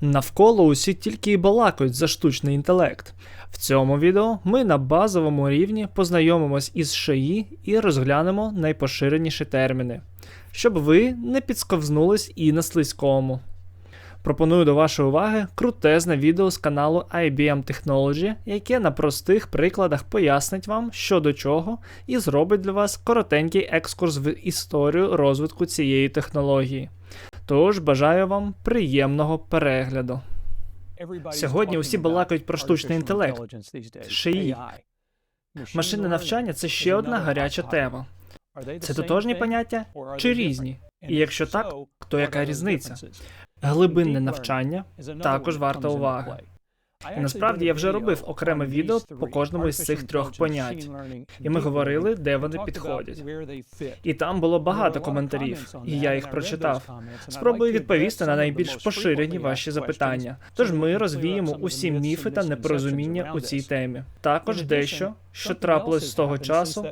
Навколо усі тільки і балакають за штучний інтелект. В цьому відео ми на базовому рівні познайомимось із ШАІ і розглянемо найпоширеніші терміни, щоб ви не підсковзнулись і на слизькому. Пропоную до вашої уваги крутезне відео з каналу IBM Technology, яке на простих прикладах пояснить вам, що до чого, і зробить для вас коротенький екскурс в історію розвитку цієї технології. Тож бажаю вам приємного перегляду. Сьогодні усі балакають про штучний інтелект. ШИІ. Машинне навчання це ще одна гаряча тема. Це тотожні поняття чи різні? І якщо так, то яка різниця? Глибинне навчання також варта уваги. І насправді я вже робив окреме відео по кожному із цих трьох понять, і ми говорили, де вони підходять. І там було багато коментарів, і я їх прочитав. Спробую відповісти на найбільш поширені ваші запитання. Тож ми розвіємо усі міфи та непорозуміння у цій темі. Також дещо, що трапилось з того часу,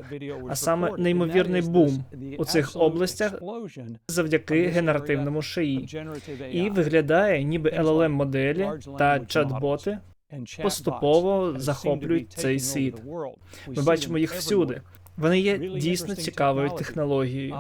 а саме неймовірний бум у цих областях завдяки генеративному шиї. І виглядає, ніби LLM моделі та чат-боти поступово захоплюють цей світ. Ми бачимо їх всюди. Вони є дійсно цікавою технологією.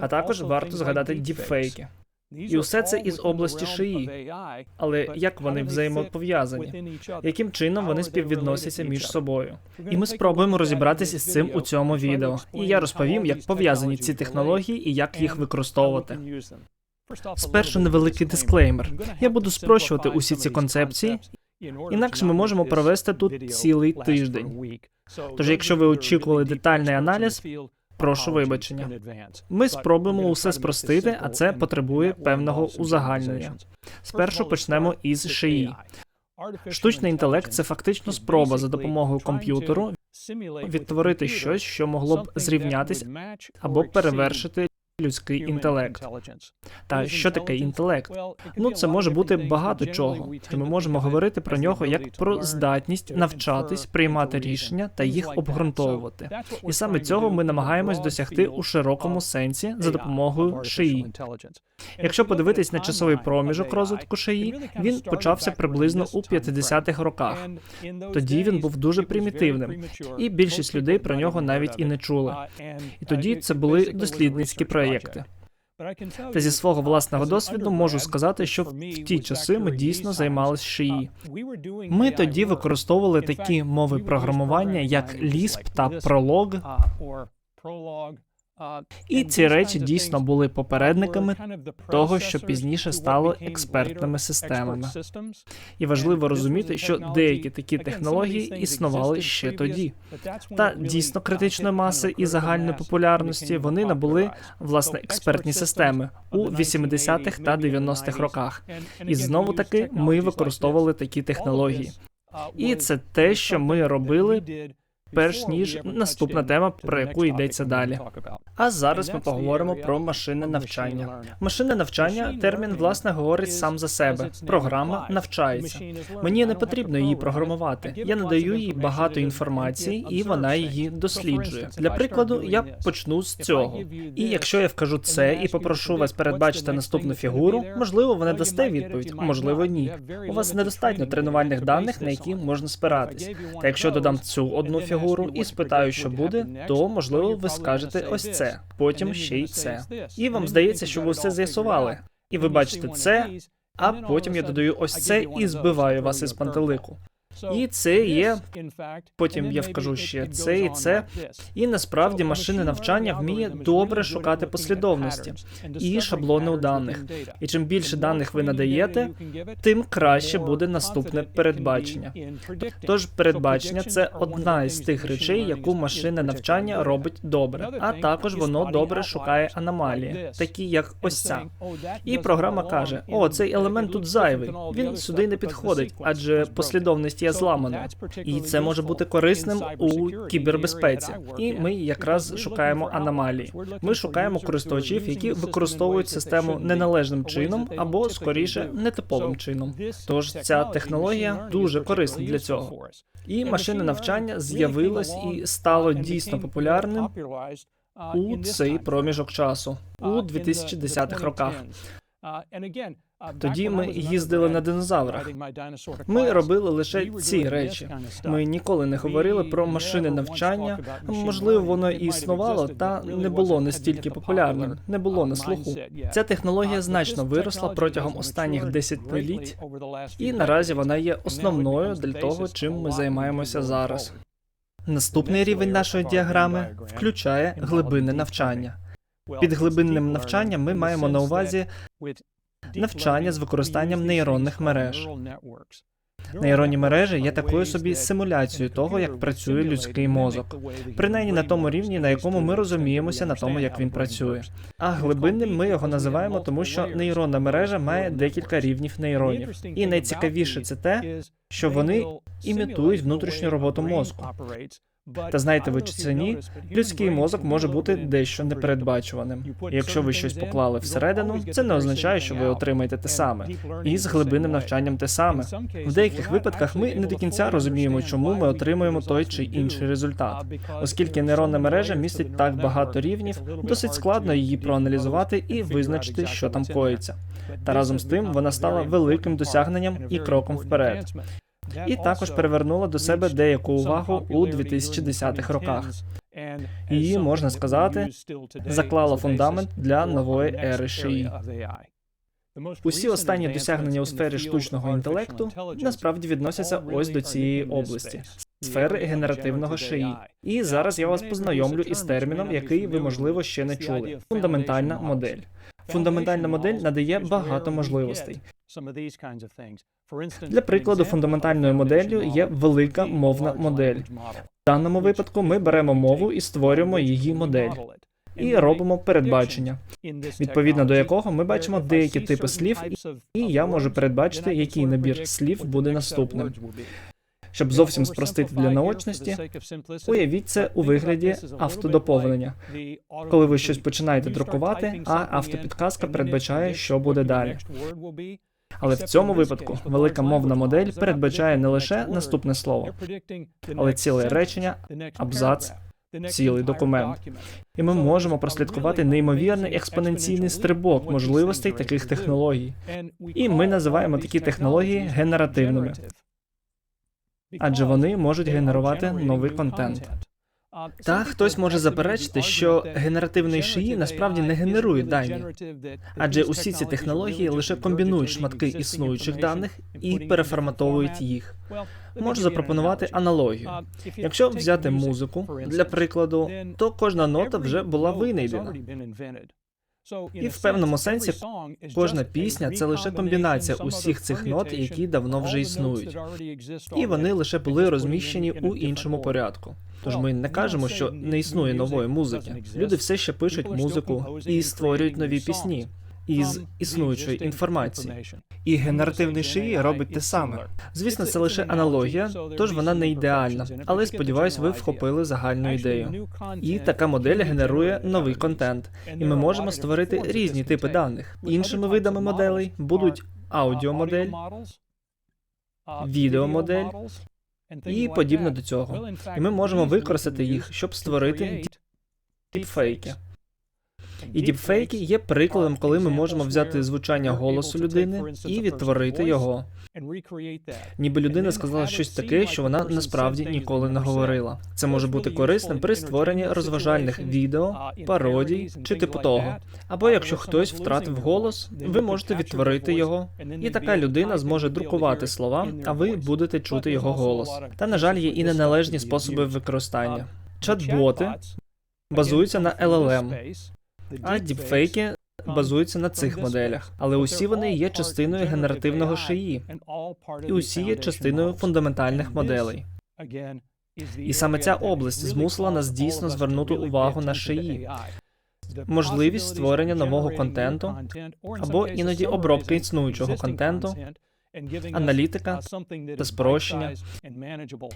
А також варто згадати діпфейки. І усе це із області шиї. Але як вони взаємопов'язані? Яким чином вони співвідносяться між собою? І ми спробуємо розібратися з цим у цьому відео. І я розповім, як пов'язані ці технології і як їх використовувати. Спершу невеликий дисклеймер. Я буду спрощувати усі ці концепції, інакше ми можемо провести тут цілий тиждень. Тож, якщо ви очікували детальний аналіз, прошу вибачення. Ми спробуємо усе спростити, а це потребує певного узагальнення. Спершу почнемо із шиї. Штучний інтелект це фактично спроба за допомогою комп'ютеру відтворити щось, що могло б зрівнятись або перевершити людський інтелект. Та що таке інтелект? Ну це може бути багато чого. І ми можемо говорити про нього як про здатність навчатись, приймати рішення та їх обґрунтовувати. І саме цього ми намагаємось досягти у широкому сенсі за допомогою шиї. Якщо подивитись на часовий проміжок розвитку шиї, він почався приблизно у 50-х роках. Тоді він був дуже примітивним, і більшість людей про нього навіть і не чули. І тоді це були дослідницькі проєкти. Та зі свого власного досвіду можу сказати, що в ті часи ми дійсно займалися шиї. Ми тоді використовували такі мови програмування, як Lisp та Prolog, і ці речі дійсно були попередниками того, що пізніше стало експертними системами. І важливо розуміти, що деякі такі технології існували ще тоді. Та дійсно критичної маси і загальної популярності вони набули власне експертні системи у 80-х та 90-х роках. І знову таки ми використовували такі технології. І це те, що ми робили перш ніж наступна тема, про яку йдеться далі. А зараз ми поговоримо про машинне навчання. Машинне навчання термін власне говорить сам за себе. Програма навчається. Мені не потрібно її програмувати. Я надаю їй багато інформації, і вона її досліджує. Для прикладу, я почну з цього. І якщо я вкажу це і попрошу вас передбачити наступну фігуру, можливо, ви не дасте відповідь, можливо, ні. У вас недостатньо тренувальних даних, на які можна спиратись. Та якщо додам цю одну фігуру фігуру і спитаю, що буде, то можливо ви скажете ось це, потім ще й це. І вам здається, що ви все з'ясували. І ви бачите це, а потім я додаю ось це і збиваю вас із пантелику. І це є потім я вкажу ще це і це. І насправді машини навчання вміє добре шукати послідовності і шаблони у даних. І чим більше даних ви надаєте, тим краще буде наступне передбачення. Тож передбачення це одна із тих речей, яку машинне навчання робить добре, а також воно добре шукає аномалії, такі як ось ця. І програма каже: О, цей елемент тут зайвий. Він сюди не підходить, адже послідовність є зламаною. І це може бути корисним у кібербезпеці. І ми якраз шукаємо аномалії. Ми шукаємо користувачів, які використовують систему неналежним чином або скоріше нетиповим чином. Тож ця технологія дуже корисна для цього. І машинне навчання з'явилось і стало дійсно популярним у цей проміжок часу у 2010-х роках. Тоді ми їздили на динозаврах. Ми робили лише ці речі. Ми ніколи не говорили про машини навчання. Можливо, воно і існувало, та не було настільки популярним, не було на слуху. Ця технологія значно виросла протягом останніх десятиліть, і наразі вона є основною для того, чим ми займаємося зараз. Наступний рівень нашої діаграми включає глибинне навчання. Під глибинним навчанням ми маємо на увазі навчання з використанням нейронних мереж. Нейронні мережі є такою собі симуляцією того, як працює людський мозок, принаймні на тому рівні, на якому ми розуміємося на тому, як він працює. А глибинним ми його називаємо, тому що нейронна мережа має декілька рівнів нейронів. І найцікавіше це те, що вони імітують внутрішню роботу мозку. Та знаєте ви чи це ні, людський мозок може бути дещо непередбачуваним. Якщо ви щось поклали всередину, це не означає, що ви отримаєте те саме. І з глибинним навчанням те саме. В деяких випадках ми не до кінця розуміємо, чому ми отримуємо той чи інший результат. Оскільки нейронна мережа містить так багато рівнів, досить складно її проаналізувати і визначити, що там коїться. Та разом з тим вона стала великим досягненням і кроком вперед. І також привернула до себе деяку увагу у 2010-х роках. Її можна сказати, заклала фундамент для нової ери ШИІ. Усі останні досягнення у сфері штучного інтелекту насправді відносяться ось до цієї області сфери генеративного ШИІ. І зараз я вас познайомлю із терміном, який ви можливо ще не чули: фундаментальна модель. Фундаментальна модель надає багато можливостей. Для прикладу, фундаментальною моделлю є велика мовна модель. В даному випадку ми беремо мову і створюємо її модель. І робимо передбачення, відповідно до якого ми бачимо деякі типи слів, і я можу передбачити, який набір слів буде наступним. Щоб зовсім спростити для наочності, уявіть це у вигляді автодоповнення. Коли ви щось починаєте друкувати, а автопідказка передбачає, що буде далі. Але в цьому випадку велика мовна модель передбачає не лише наступне слово, але ціле речення, абзац, цілий документ. І ми можемо прослідкувати неймовірний експоненційний стрибок можливостей таких технологій. І ми називаємо такі технології генеративними, адже вони можуть генерувати новий контент. Та хтось може заперечити, що генеративний шиї насправді не генерує дані, адже усі ці технології лише комбінують шматки існуючих даних і переформатовують їх. Можу запропонувати аналогію. Якщо взяти музику для прикладу, то кожна нота вже була винайдена. І в певному сенсі кожна пісня це лише комбінація усіх цих нот, які давно вже існують. І вони лише були розміщені у іншому порядку. Тож ми не кажемо, що не існує нової музики. Люди все ще пишуть музику і створюють нові пісні із існуючої інформації. І генеративний шиї робить те саме. Звісно, це лише аналогія, тож вона не ідеальна, але сподіваюсь, ви вхопили загальну ідею. І така модель генерує новий контент, і ми можемо створити різні типи даних. Іншими видами моделей будуть аудіомодель, відеомодель і подібне до цього. І ми можемо використати їх, щоб створити діпфейки. І діпфейки є прикладом, коли ми можемо взяти звучання голосу людини і відтворити його. Ніби людина сказала щось таке, що вона насправді ніколи не говорила. Це може бути корисним при створенні розважальних відео, пародій чи типу того. Або якщо хтось втратив голос, ви можете відтворити його, і така людина зможе друкувати слова, а ви будете чути його голос. Та на жаль, є і неналежні способи використання. Чат-боти базуються на LLM, а діпфейки базуються на цих моделях, але усі вони є частиною генеративного шиї, і усі є частиною фундаментальних моделей. І саме ця область змусила нас дійсно звернути увагу на шиї, можливість створення нового контенту або іноді обробки існуючого контенту, аналітика та спрощення.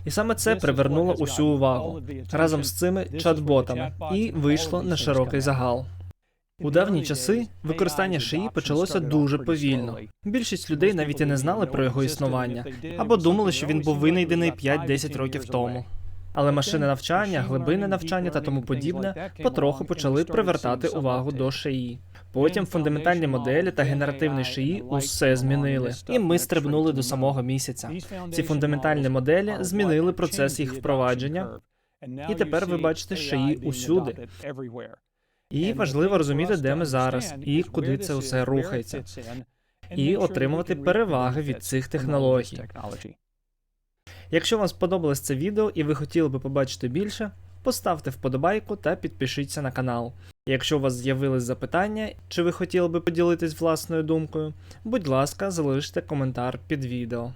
І саме це привернуло усю увагу. разом з цими чат-ботами. і вийшло на широкий загал. У давні часи використання шиї почалося дуже повільно. Більшість людей навіть і не знали про його існування або думали, що він був винайдений 5-10 років тому. Але машини навчання, глибинне навчання та тому подібне потроху почали привертати увагу до шиї. Потім фундаментальні моделі та генеративний шиї усе змінили, і ми стрибнули до самого місяця. Ці фундаментальні моделі змінили процес їх впровадження, і тепер ви бачите шиї усюди. І важливо розуміти, де ми зараз і куди це усе рухається, і отримувати переваги від цих технологій. Якщо вам сподобалось це відео і ви хотіли би побачити більше, поставте вподобайку та підпишіться на канал. Якщо у вас з'явились запитання, чи ви хотіли би поділитись власною думкою, будь ласка, залиште коментар під відео.